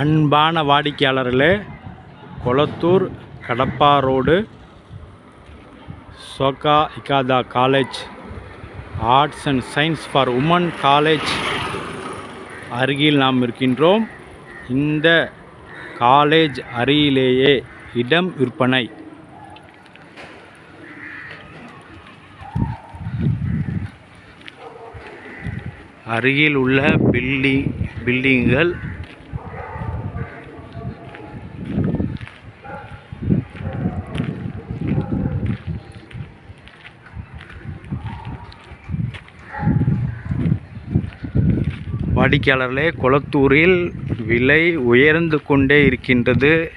அன்பான வாடிக்கையாளர்களே Kolathur Kadappa road Soka Ikeda college arts and science for women college அருகில் நாம் இருக்கின்றோம். இந்த காலேஜ் அருகிலேயே இடம் விற்பனை. அருகில் உள்ள பில்டிங் பில்டிங்குகள் வாடிக்கையாளர்களே கொளத்தூரில் விலை உயர்ந்து கொண்டே இருக்கின்றது.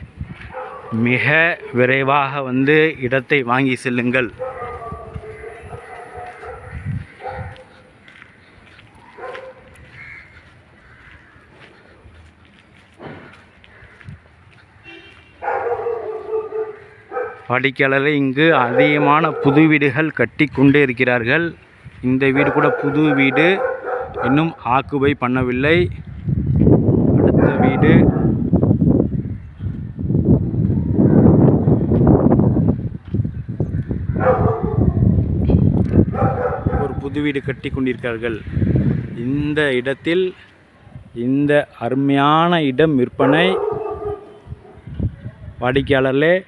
மிக விரைவாக வந்து இடத்தை வாங்கி செல்லுங்கள். வாடிக்கையாளர்களே இங்கு அதிகமான புது வீடுகள் கட்டி கொண்டே இருக்கிறார்கள். இந்த வீடு கூட புது வீடு. இன்னும் ஆக்குபை பண்ணவில்லை. அடுத்த வீடு. ஒரு புது வீடு கட்டி கொண்டிருக்கிறார்கள். இந்த இடத்தில் இந்த அருமையான இடம் விற்பனை. வாடிக்கையாளர்களே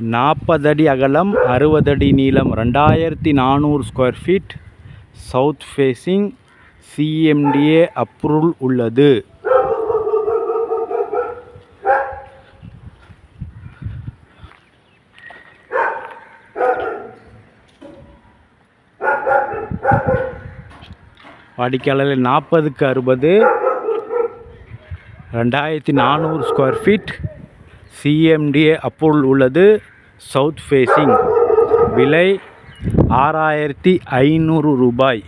நாற்பது அடி அகலம் அறுபது அடி நீளம் ரெண்டாயிரத்தி நானூறு square feet south facing CMDA approval உள்ளது. வாடிக்கையாளர்கள் நாற்பதுக்கு அறுபது. ரெண்டாயிரத்தி நானூறு ஸ்கொயர் ஃபீட் சிஎம்டிஏ அப்ரூவல் உள்ளது. சவுத் ஃபேஸிங் விலை ஆறாயிரத்தி ஐநூறு ரூபாய்.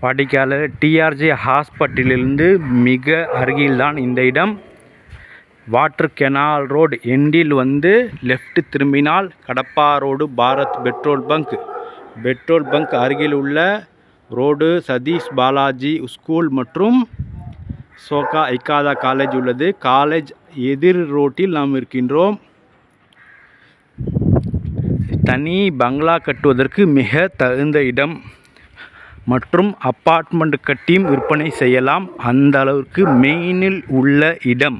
வாடிக்கையாளர் டிஆர்ஜி ஹாஸ்பிட்டலிலிருந்து மிக அருகில்தான் இந்த இடம். வாட்டர் கெனால் ரோடு எண்டில் வந்து லெஃப்ட் திரும்பினால் Kadappa road Bharat petrol bunk. Petrol bunk அருகில் உள்ள ரோடு சதீஷ் பாலாஜி ஸ்கூல் மற்றும் சோகா ஐக்காதா காலேஜ் உள்ளது. காலேஜ் எதிர் ரோட்டில் நாம் இருக்கின்றோம். தனி பங்களா கட்டுவதற்கு மிக தகுந்த இடம் மற்றும் அப்பார்ட்மெண்ட் கட்டியும் விற்பனை செய்யலாம். அந்த அளவுக்கு மெயினில் உள்ள இடம்.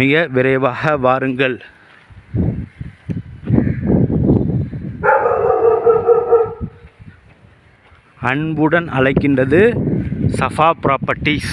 மிக விரைவாக வாருங்கள். அன்புடன் அழைக்கின்றது சஃபா ப்ராப்பர்ட்டிஸ்